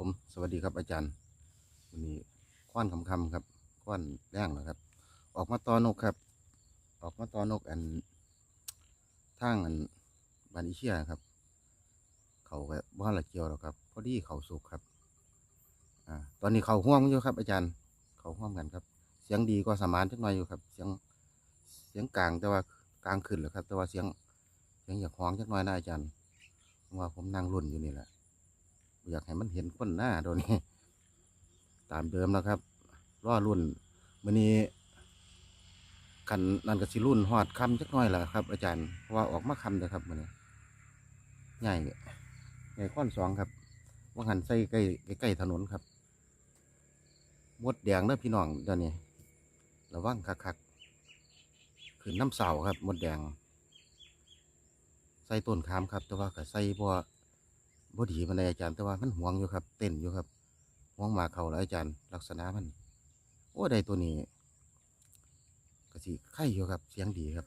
ผมสวัสดีครับอาจารย์วันนี้คว้านคำคำครับคว้านแรงนะครับ ออกมาตอนกครับ ออกมาตอนกอันทางอันบานอิเชียครับ เขาก็บ้านละเกียวแล้วครับพอดีเขาสุกครับอ่าตอนนี้เขาห่วงอยู่ครับ อาจารย์ เขาห่วงกันครับ เสียงดีก็สมานจักหน่อยอยู่ครับ เสียงเสียงกลางแต่ว่ากลางขึ้นแล้วครับ แต่ว่าเสียงเสียงอยากห้องจักหน่อยนะอาจารย์เพราะว่าผมนั่งรุ่นอยู่นี่แหละ อยากให้มันเห็นคนหน้าโดยวนี้ ตามเดิมแล้วครับรอรุ่นมื้อนี้กันนั่นก็สิรุ่นฮอดคำจักหน่อยแหละครับ อาจารย์เพราะว่าออกมาคำเลยครับมื้อนี้ใหญ่ใหญ่ข้อนสองครับว่าหันใส่ใกล้ใกล้ถนนครับมดแดงเด้อพี่น้องเดี๋ยวนี้ระวังคักๆขึ้นน้ำเสาครับมดแดง ใส่ต้นขามครับ แต่ว่าก็ใส่บ่ บ่ดีปานใดอาจารย์แต่ว่ามันห่วงอยู่ครับ เต้นอยู่ครับห่วงมาเขาแล้วอาจารย์ ลักษณะมัน โอ้ได้ตัวนี้ก็สิไข่อยู่ครับ เสียงดีครับ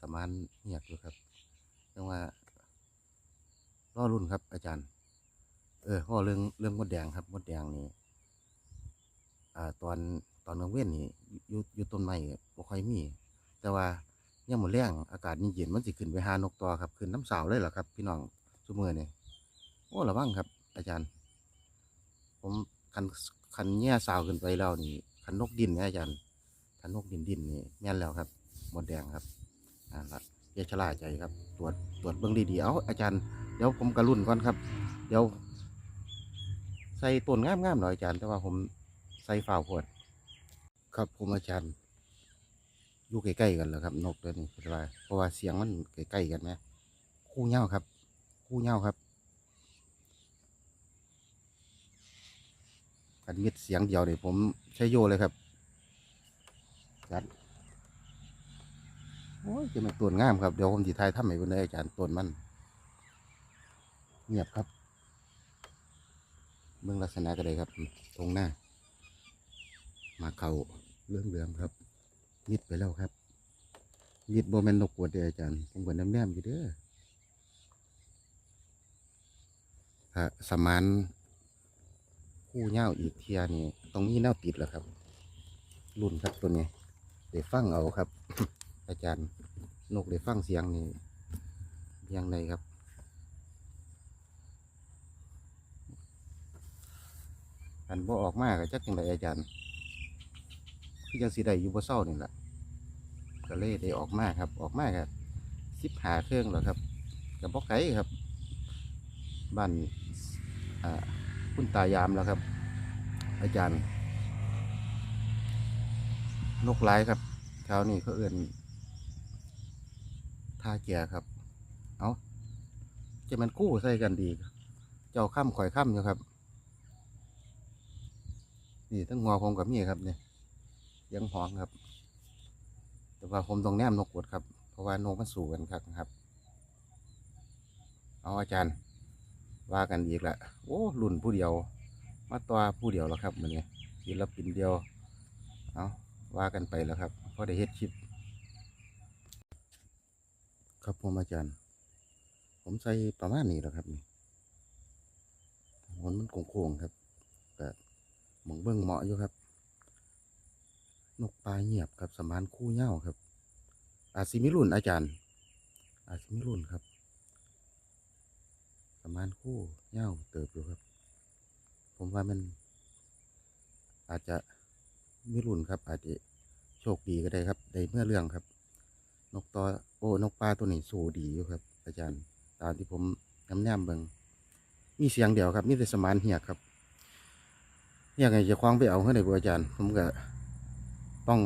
สมานเงียบอยู่ครับเรียกว่ารอรุ่นครับ อาจารย์ เออพ่อเรื่องเรื่องมดแดงครับมดแดงนี่อ่าตอนตอนกลางเว้นนี่อยู่อยู่ต้นไม้บ่ค่อยมี แต่ว่ายังหมดแรงอากาศเย็นๆมันสิขึ้นไปหานกต่อครับขึ้นน้ำสาวเลยเหรอครับ พี่น้องซุมือนี่โอ้ระวังครับ อาจารย์ ผมคันคันแง่สาวขึ้นไปแล้วนี่คันนกดินเนี่ยอาจารย์คันนกดินดินนี่แม่นแล้วครับหมดแดงครับอ่าละอย่าชะล่าใจครับ ตรวจตรวจเบื้องดีๆเอาอาจารย์เดี๋ยวผมกระรุ่นก่อนครับ เดี๋ยว ใส่ต้นงามๆหน่อยอาจารย์ แต่ว่าผมใส่ฝ่าวพดครับผมอาจารย์ อยู่ใกล้ๆกันแล้วครับ นกตัวนี้เพราะว่าเพราะว่าเสียงมันใกล้ๆกันไหมคู่เหย้าครับ คู่เหย้าครับกันมิดเสียงเดียวเนี่ยผมใช้โยเลยครับจัดโอ้ยจะเป็นต้นงามครับเดี๋ยวผมจะทายทำให้เพื่อนอาจารย์ต้นมันเงียบครับเบื้องลักษณะก็ได้ครับ ตรงหน้า มาเขาเรื่องเรื่องครับ มิดไปแล้วครับมิดโบแมนนกกวดเด้ออาจารย์ผมกวดน้ำแนมอยู่เด้อฮะสมานคู่เหย้าอีกเทียนี่ตรงนี้แนวติดแล้วครับ รุ่นครับตัวนี้เดี๋ยวฟังเอาครับ อาจารย์นกเดี๋ยวฟังเสียงนี่ยังไงครับอันบ่ออกมากจักจังไดอาจารย์ คือจังสิได้อยู่บ่เศร้านี่แหละก็เลยได้ออกมาครับ ออกมาครับสิบหาเครื่องแล้วครับกับบ่ไกลครับบ้านอ่าคุณตายามแล้วครับ อาจารย์ นกหลายครับแถวนี้เขาเอื่นท่าเกียครับ เอาจะมันกู้ใส่กันดี เจ้าข้ามข่อยข้ามอยู่ครับ นี่ทั้งหัวผมกับมีครับเนี่ย ยังหองครับ แต่ว่าผมต้องแนมนกกดครับ เพราะว่านกมันสู่กันครับครับ เอาอาจารย์ ว่ากันอีกละโอ้รุ่นผู้เดียว มาตัวผู้เดียวแล้วครับมันเนี้ศิลปินเดียว เอาว่ากันไปแล้วครับเพราะได้เฮ็ดคลิป ครับผมอาจารย์ ผมใส่ประมาณนี้แล้วครับนี่มันมันโค้งๆครับแต่หมองเบิ้องเหมาะอยู่ครับ นกปลาเงียบครับสมานคู่เหย้าครับ อาจสิมิรุ่นอาจารย์ อาจสิมิรุ่นครับ สมานคู่เหย้าเติบอยู่ครับ ผมว่ามันอาจจะมิรุ่นครับ อาจจะโชคดีก็ได้ครับได้เมื่อเรื่องครับ นกตัวโอ้นกปลาตัวนี้สู้ดีอยู่ครับ อาจารย์ ตามที่ผมน้ำแนมเบิงมีเสียงเดียวครับมีแต่สมานเหียกครับยังไงจะคว้างไปเอาให้ในบัอาจารย์ ผมก็ ต้อง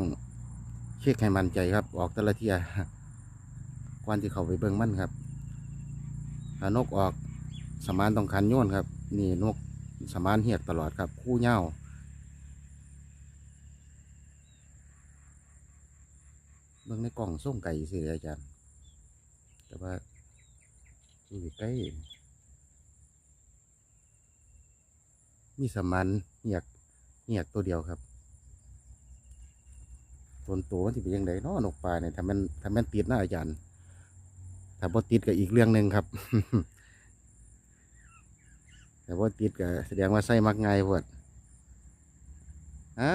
เช็คให้มั่นใจครับ ออกแต่ละเทียก่อนที่เขาไปเบิ่งมันครับถ้านกออกสมานต้องคันโยนครับ นี่นกสมานเหียกตลอดครับ คู่เหย้าเบิ่งในกล่องส่งไก่สิอาจารย์ แต่ว่าอยู่ใกล้มีสมันเหียกเหียกตัวเดียวครับ ตนตัวมันสิเป็นยังไงเนาะนกปลาเนี่ยถ้ามันถ้ามันติดนะอาจารย์ถ้าบ่ติดก็อีกเรื่องหนึ่งครับ แต่บ่ติดก็แสดงว่าใส่มักง่ายพวดฮะ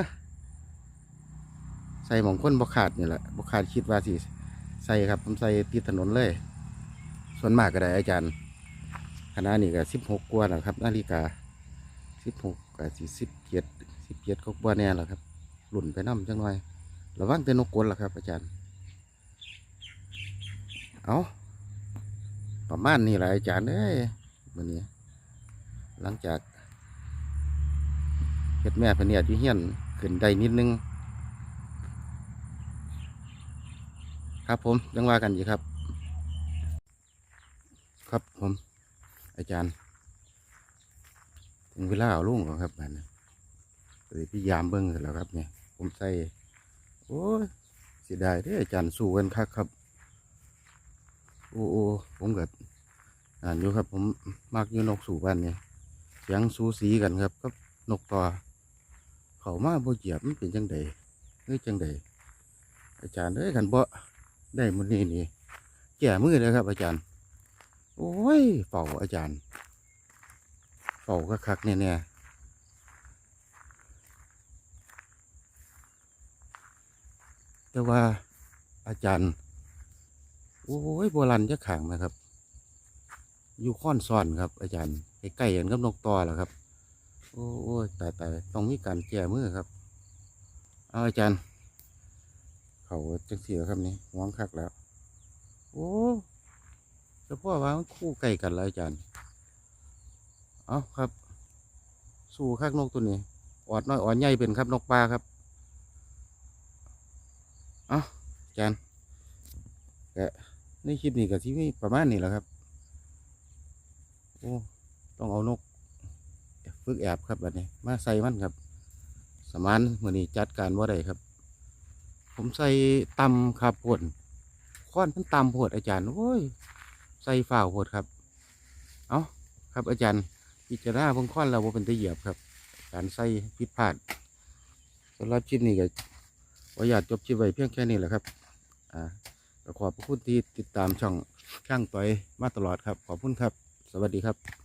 ใส่หมองคนบ่ขาดนี่แหละบ่ขาดคิดว่าสิใส่ครับผมใส่ติดถนนเลย ส่วนมากก็ได้อาจารย์คณะนี้ก็สิบหกกว่าแล้วครับ นาฬิกาสิบหกกับสี่สิบเจ็ดสิบเจ็ดก็กว่าแน่แล้วครับ หลุ่นไปน้ำจังหน่อย ระวังแต่นกกลล่ะครับ อาจารย์ เอาประมาณนี้แหละอาจารย์เอ้ยวันนี้ หลังจากเฮ็ดแม่พเนียดอยู่เฮียนขึ้นได้นิดนึง ครับผมยังว่ากันอยู่ครับ ครับผม อาจารย์ถึงเวลาเอาลุงแล้วครับมันเลยพี่ยามเบิ้งเสร็จแล้วครับเนี่ย ผมใส่ โอ้ยเสียดายเด้อาจารย์สู้กันคักครับ โอ้โอ้ผมเกิดอ่านอยู่ครับ ผมมักอยู่นกสู่กันเนี่ยเสียงสูสีกันครับกับนกต่อ เขามาบ่เหยียบมันเป็นจังใดเฮ้ยจังใดอาจารย์เอ้ยขันบ่ได้มันนี่นี่แก่มือเลยครับ อาจารย์ โอ้ยเป่าอาจารย์เป่าก็คักๆแน่ๆ แต่ว่าอาจารย์ โอ้ยโบราณจะขังนะครับ อยู่ค้อนซ่อนครับ อาจารย์ใกล้ๆกันกับนกตอแหละครับโอ้โอ้ยตายตายต้องมีการแก้มือครับ เอาอาจารย์ เขาจังเสียครับนี่หวงคักแล้ว โอ้เฉพาะว่ามันคู่ใกล้กันแล้วอาจารย์ เอาครับ สู่คักนกตัวนี้ออดน้อยออดใหญ่เป็นครับนกปลาครับ อาอาจารย์ก็ในคลิปนี้ก็ที่มีประมาณนี้แหละครับ โอ้ต้องเอานกฝึกแอบครับแบบนี้ มาใส่มันครับ สมานมือนี้จัดการว่าได้ครับ ผมใส่ตำครับผลค้อนมันตำโพดอาจารย์โอ้ยใส่ฝ่าวดครับ เอาครับอาจารย์พิจารณาพงค้อนเราเป็นตะเหยียบครับ การใส่ผิดพลาดสำหรับคลิปนี้ก็ ออยากจบชีวิตเพียงแค่นี้แหละครับอ่าขอขอบคุณที่ติดตามช่องช่างต่อยมาตลอดครับ ขอบคุณครับ สวัสดีครับ